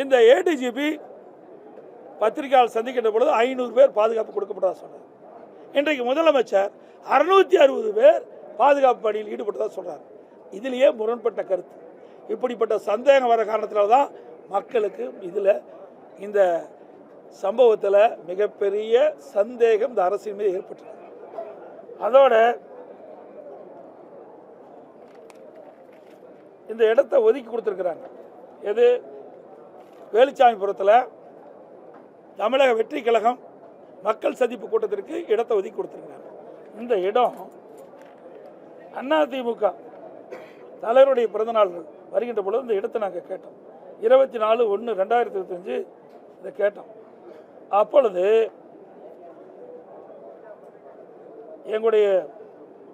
இந்த ஏடிஜிபி பத்திரிகையாளர் சந்திக்கின்ற பொழுது ஐநூறு பேர் பாதுகாப்பு கொடுக்கப்பட்டதாக சொன்னார். இன்றைக்கு முதலமைச்சர் அறுநூத்தி அறுபது பேர் பாதுகாப்பு பணியில் ஈடுபட்டதாக சொல்றார். இதிலேயே முரண்பட்ட கருத்து. இப்படிப்பட்ட சந்தேகம் வர காரணத்தில் தான் மக்களுக்கு இதில் இந்த சம்பவத்தில் மிகப்பெரிய சந்தேகம் இந்த அரசின் மீது ஏற்பட்டது. அதோட இந்த இடத்த ஒதுக்கி கொடுத்துருக்குறாங்க. எது? வேலுச்சாமிபுரத்தில் தமிழக வெற்றி கழகம் மக்கள் சந்திப்பு கூட்டத்திற்கு இடத்தை ஒதுக்கி கொடுத்துருக்காங்க இந்த இடம் அதிமுக தலைவருடைய பிறந்தநாள் வருகின்ற பொழுது இந்த இடத்தை நாங்கள் கேட்டோம். இருபத்தி நாலு ஒன்று ரெண்டாயிரத்தி இருபத்தஞ்சு இதை கேட்டோம். அப்பொழுது எங்களுடைய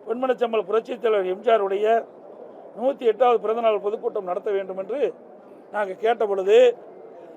பொன்மனச்சம்பல் புரட்சித் தலைவர் எம்ஜிஆருடைய நூற்றி எட்டாவது பிறந்தநாள் பொதுக்கூட்டம் நடத்த வேண்டும் என்று நாங்கள் கேட்ட பொழுது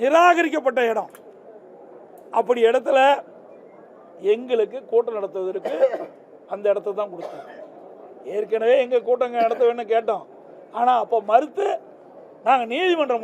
நிராகரிக்கப்பட்ட இடம். அப்படி இடத்துல எங்களுக்கு கூட்டம் நடத்துவதற்கு அந்த இடத்த தான் கொடுத்தாங்க ஏற்கனவே எங்கள் கூட்டங்க நடத்த வேணும்னு கேட்டோம். ஆனால் அப்போ மறுத்து நாங்கள் நீதிமன்றம்